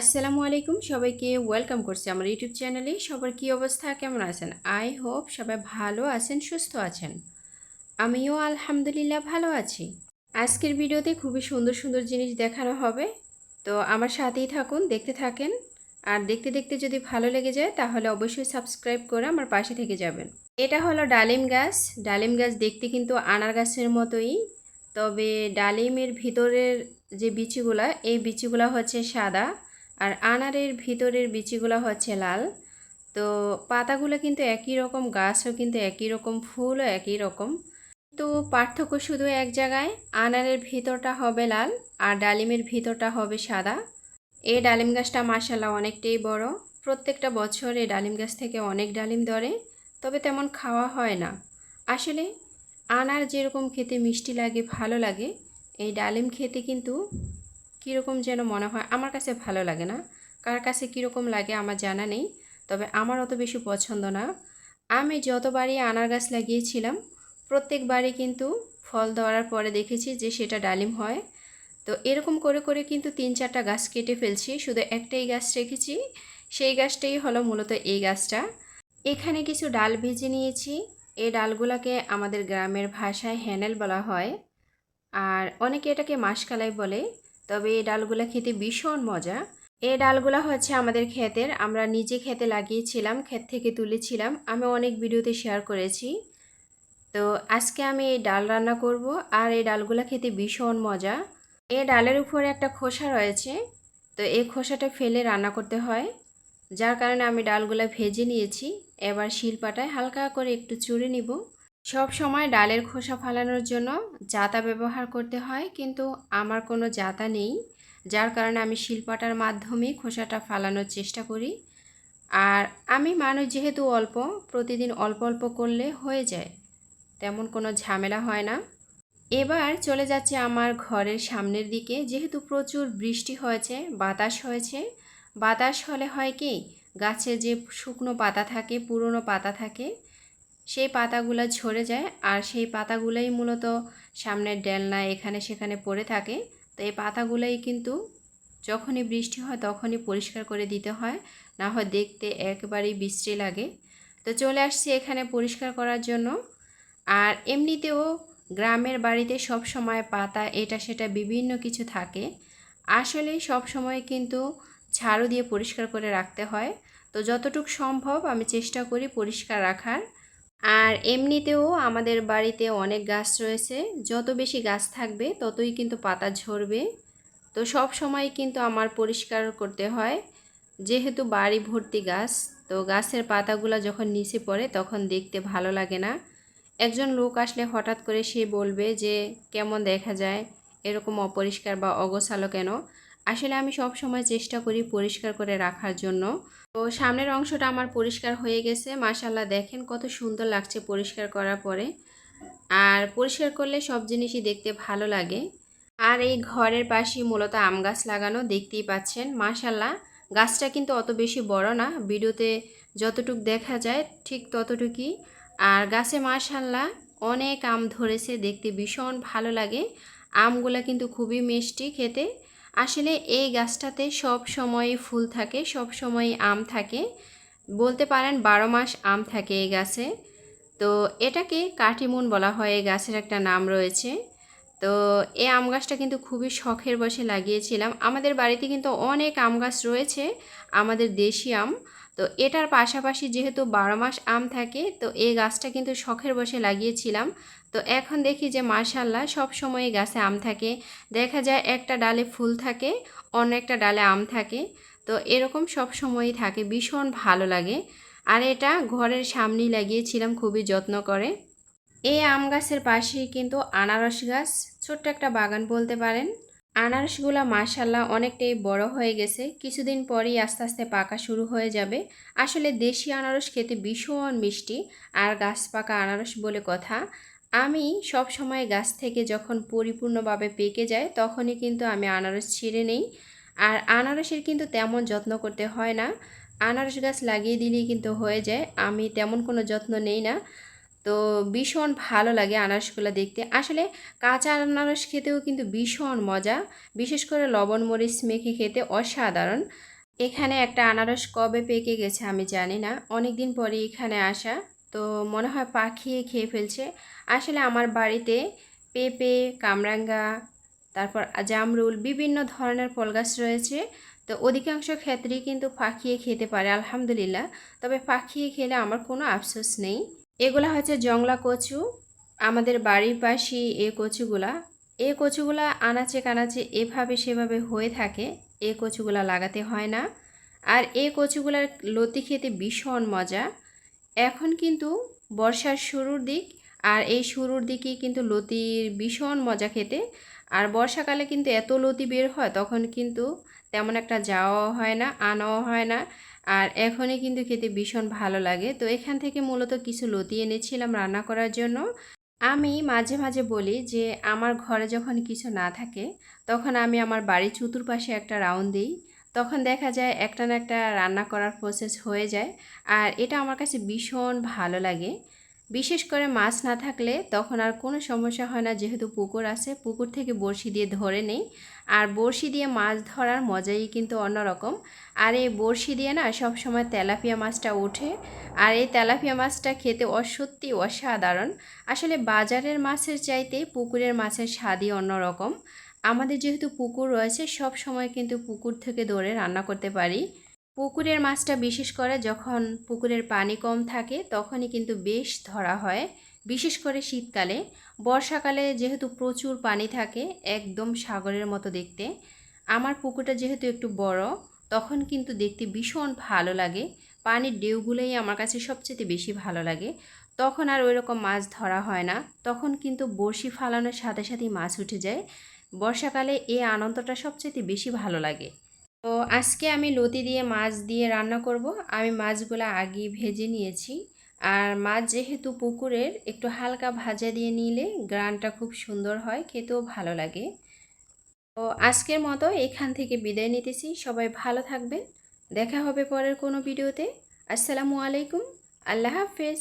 আসসালামু আলাইকুম, সবাইকে ওয়েলকাম করছি আমার ইউটিউব চ্যানেলে সবার কী অবস্থা? কেমন আছেন? আই হোপ সবাই ভালো আছেন, সুস্থ আছেন। আমিও আলহামদুলিল্লাহ ভালো আছি। আজকের ভিডিওতে খুবই সুন্দর সুন্দর জিনিস দেখানো হবে। তো আমার সাথেই থাকুন, দেখতে থাকেন। আর দেখতে দেখতে যদি ভালো লেগে যায়, তাহলে অবশ্যই সাবস্ক্রাইব করে আমার পাশে থেকে যাবেন। এটা হলো ডালিম গাছ। ডালিম গাছ দেখতে কিন্তু আনার গাছের মতোই। তবে ডালিমের ভিতরের যে বিচিগুলা, এই বিচিগুলা হচ্ছে সাদা। আর আনারের ভিতরের বিচিগুলো হচ্ছে লাল। তো পাতাগুলো কিন্তু একই রকম, গাছও কিন্তু একই রকম, ফুলও একই রকম। তো পার্থক্য শুধু এক জায়গায়, আনারের ভিতরটা হবে লাল আর ডালিমের ভিতরটা হবে সাদা। এই ডালিম গাছটা মাসাল্লাহ অনেকটাই বড়। প্রত্যেকটা বছর এই ডালিম গাছ থেকে অনেক ডালিম ধরে, তবে তেমন খাওয়া হয় না। আসলে আনার যেরকম খেতে মিষ্টি লাগে, ভালো লাগে, এই ডালিম খেতে কিন্তু কীরকম যেন মনে হয়, আমার কাছে ভালো লাগে না। কার কাছে কীরকম লাগে আমার জানা নেই, তবে আমার অত বেশি পছন্দ না। আমি যতবারই আনার গাছ লাগিয়েছিলাম, প্রত্যেকবারই কিন্তু ফল দেওয়ার পরে দেখেছি যে সেটা ডালিম হয়। তো এরকম করে করে কিন্তু তিন চারটা গাছ কেটে ফেলছি, শুধু একটাই গাছ রেখেছি, সেই গাছটাই হলো মূলত এই গাছটা। এখানে কিছু ডাল ভেজে নিয়েছি, এই ডালগুলোকে আমাদের গ্রামের ভাষায় হ্যানেল বলা হয়। আর অনেকে এটাকে মাসকালাই বলে। তবে এই ডালগুলা খেতে ভীষণ মজা। এই ডালগুলা হচ্ছে আমাদের ক্ষেতের। আমরা নিজে খেতে লাগিয়েছিলাম, ক্ষেত থেকে তুলেছিলাম। আমি অনেক ভিডিওতে শেয়ার করেছি। তো আজকে আমি এই ডাল রান্না করব আর এই ডালগুলা খেতে ভীষণ মজা। এই ডালের উপরে একটা খোসা রয়েছে। তো এই খোসাটা ফেলে রান্না করতে হয়। যার কারণে আমি ডালগুলা ভেজে নিয়েছি। এবার শিলপাটায় হালকা করে একটু চুড়ে নিব। সব সময় ডালের খোসা ফালানোর জন্য জাতা ব্যবহার করতে হয়, কিন্তু আমার কোনো জাতা নেই, যার কারণে আমি শিল্পাটার মাধ্যমে খোসাটা ফালানোর চেষ্টা করি। আর আমি মানুষ যেহেতু অল্প, প্রতিদিন অল্প অল্প করলে হয়ে যায়, তেমন কোনো ঝামেলা হয় না। এবার চলে যাচ্ছে আমার ঘরের সামনের দিকে, যেহেতু প্রচুর বৃষ্টি হয়েছে, বাতাস হয়েছে। বাতাস হলে হয় কি, গাছে যে শুকনো পাতা থাকে, পুরনো পাতা থাকে সেই পাতাগুলো ঝরে যায় আর সেই পাতাগুলোই মূলত সামনের ডেলনা এখানে সেখানে পড়ে থাকে। তো এই পাতাগুলোই কিন্তু যখনই বৃষ্টি হয় তখনই পরিষ্কার করে দিতে হয়, না হয় দেখতে একেবারেই বিশ্রী লাগে। তো চলে আসছি এখানে পরিষ্কার করার জন্য। আর এমনিতেও গ্রামের বাড়িতে সব সময় পাতা এটা সেটা বিভিন্ন কিছু থাকে। আসলে সব সময় কিন্তু ঝাড়ু দিয়ে পরিষ্কার করে রাখতে হয়। তো যতটুকু সম্ভব আমি চেষ্টা করি পরিষ্কার রাখার। আর এমনিতেও আমাদের বাড়িতে অনেক গাছ রয়েছে। যত বেশি গাছ থাকবে, ততই কিন্তু পাতা ঝরবে। তো সব সময় কিন্তু আমার পরিষ্কার করতে হয়। যেহেতু বাড়ি ভর্তি গাছ, তো গাছের পাতাগুলো যখন নিচে পড়ে, তখন দেখতে ভালো লাগে না। একজন লোক আসলে হঠাৎ করে সে বলবে যে, কেমন দেখা যায়? এরকম অপরিষ্কার বা অগোছালো কেন? আসলে আমি সব সময় চেষ্টা করি পরিষ্কার করে রাখার জন্য। তো সামনের অংশটা আমার পরিষ্কার হয়ে গেছে। মাশাল্লাহ দেখেন কত সুন্দর লাগছে পরিষ্কার করার পরে। আর পরিষ্কার করলে সব জিনিসই দেখতে ভালো লাগে। আর এই ঘরের পাশে মূলত আম গাছ লাগানো, দেখতেই পাচ্ছেন। মাশাল্লাহ গাছটা কিন্তু অত বেশি বড় না। ভিডিওতে যতটুক দেখা যায়, ঠিক ততটুকুই। আর গাছে মাশাল্লাহ অনেক আম ধরেছে, দেখতে ভীষণ ভালো লাগে। আমগুলো কিন্তু খুবই মিষ্টি খেতে। আসলে এই গাছটাতে সব সময় ফুল থাকে, সব সময় আম থাকে। বলতে পারেন বারো মাস আম থাকে এই গাছে। তো এটাকে কাটিমুন বলা হয়, এই গাছের একটা নাম রয়েছে। তো এই আম গাছটা কিন্তু খুবই শখের বসে লাগিয়েছিলাম। আমাদের বাড়িতে কিন্তু অনেক আম গাছ রয়েছে, আমাদের দেশি আম। তো এটার পাশাপাশি যেহেতু বারো মাস আম থাকে, তো এই গাছটা কিন্তু শখের বসে লাগিয়েছিলাম। তো এখন দেখি যে মার্শাল্লাহ সব সময় গাছে আম থাকে। দেখা যায় একটা ডালে ফুল থাকে, অন্য একটা ডালে আম থাকে। তো এরকম সব সময়ই থাকে, ভীষণ ভালো লাগে। আর এটা ঘরের সামনেই লাগিয়েছিলাম, খুবই যত্ন করে। এই আম গাছের পাশেই কিন্তু আনারস গাছ, ছোট্ট একটা বাগান বলতে পারেন। আনারসগুলো মাশাল্লাহ অনেকটাই বড় হয়ে গেছে। কিছুদিন পরেই আস্তে আস্তে পাকা শুরু হয়ে যাবে। আসলে দেশি আনারস খেতে ভীষণ মিষ্টি আর গাছ পাকা আনারস বলে কথা। আমি সব সময় গাছ থেকে যখন পরিপূর্ণভাবে পেকে যায় তখনই কিন্তু আমি আনারস ছিঁড়ে নেই। আর আনারসের কিন্তু তেমন যত্ন করতে হয় না। আনারস গাছ লাগিয়ে দিলেই কিন্তু হয়ে যায়। আমি তেমন কোনো যত্ন নেই না। তো ভীষণ ভালো লাগে আনারসগুলো দেখতে। আসলে কাঁচা আনারস খেতেও কিন্তু ভীষণ মজা। বিশেষ করে লবণ, মরিচ মেখে খেতে অসাধারণ। এখানে একটা আনারস কবে পেকে গেছে আমি জানি না। অনেক দিন পরে এখানে আসা। তো মনে হয় পাখিয়ে খেয়ে ফেলছে। আসলে আমার বাড়িতে পেঁপে, কামরাঙ্গা, তারপর জামরুল বিভিন্ন ধরনের ফল গাছ রয়েছে। তো অধিকাংশ ক্ষেত্রেই কিন্তু পাখিয়ে খেতে পারে, আলহামদুলিল্লাহ। তবে পাখিয়ে খেলে আমার কোনো আফসোস নেই। এগুলা হচ্ছে জংলা কচু, আমাদের বাড়ির পাশেই এ কচুগুলা। এ কচুগুলা আনাচে কানাচে এভাবে সেভাবে হয়ে থাকে এ কচুগুলা লাগাতে হয় না। আর এ কচুগুলার লতি খেতে ভীষণ মজা। এখন কিন্তু বর্ষার শুরুর দিক, আর এই শুরুর দিকেই কিন্তু লতির ভীষণ মজা খেতে। আর বর্ষাকালে কিন্তু এত লতি বের হয়, তখন কিন্তু তেমন একটা যাওয়াও হয় না, আনাও হয় না। আর এখনই কিন্তু খেতে ভীষণ ভালো লাগে। তো এখান থেকে মূলত কিছু লতি এনেছিলাম রান্না করার জন্য। আমি মাঝে মাঝে বলি যে, আমার ঘরে যখন কিছু না থাকে, তখন আমি আমার বাড়ির চতুর্পাশে একটা রাউন্ড দিই। তখন দেখা যায় একটা না একটা রান্না করার প্রসেস হয়ে যায়। আর এটা আমার কাছে ভীষণ ভালো লাগে। বিশেষ করে মাছ না থাকলে তখন আর কোনো সমস্যা হয় না, যেহেতু পুকুর আছে, পুকুর থেকে বড়শি দিয়ে ধরে নেই। আর বড়শি দিয়ে মাছ ধরার মজাই কিন্তু অন্যরকম। আর এই বড়শি দিয়ে না সব সময় তেলাপিয়া মাছটা ওঠে। আর এই তেলাপিয়া মাছটা খেতে অসত্যি অসাধারণ। আসলে বাজারের মাছের চাইতে পুকুরের মাছের স্বাদই অন্যরকম। আমাদের যেহেতু পুকুর রয়েছে সব সময় কিন্তু পুকুর থেকে ধরে রান্না করতে পারি। পুকুরের মাছটা বিশেষ করে যখন পুকুরের পানি কম থাকে, তখনই কিন্তু বেশ ধরা হয়। বিশেষ করে শীতকালে। বর্ষাকালে যেহেতু প্রচুর পানি থাকে, একদম সাগরের মতো দেখতে। আমার পুকুরটা যেহেতু একটু বড়, তখন কিন্তু দেখতে ভীষণ ভালো লাগে। পানির ডেউগুলোই আমার কাছে সবচেয়ে বেশি ভালো লাগে। তখন আর ওই রকম মাছ ধরা হয় না। তখন কিন্তু বড়শি ফালানোর সাথে সাথেই মাছ উঠে যায়। বর্ষাকালে এই আনন্দটা সবচেয়ে বেশি ভালো লাগে। তো আজকে আমি লতি দিয়ে মাছ দিয়ে রান্না করব। আমি মাছগুলো আগে ভেজে নিয়েছি। আর মাছ যেহেতু পুকুরের, একটু হালকা ভাজা দিয়ে নিলে গ্রানটা খুব সুন্দর হয়, খেতেও ভালো লাগে। তো আজকের মতো এখান থেকে বিদায় নিতেছি। সবাই ভালো থাকবেন। দেখা হবে পরের কোনো ভিডিওতে। আসসালামু আলাইকুম। আল্লাহ হাফেজ।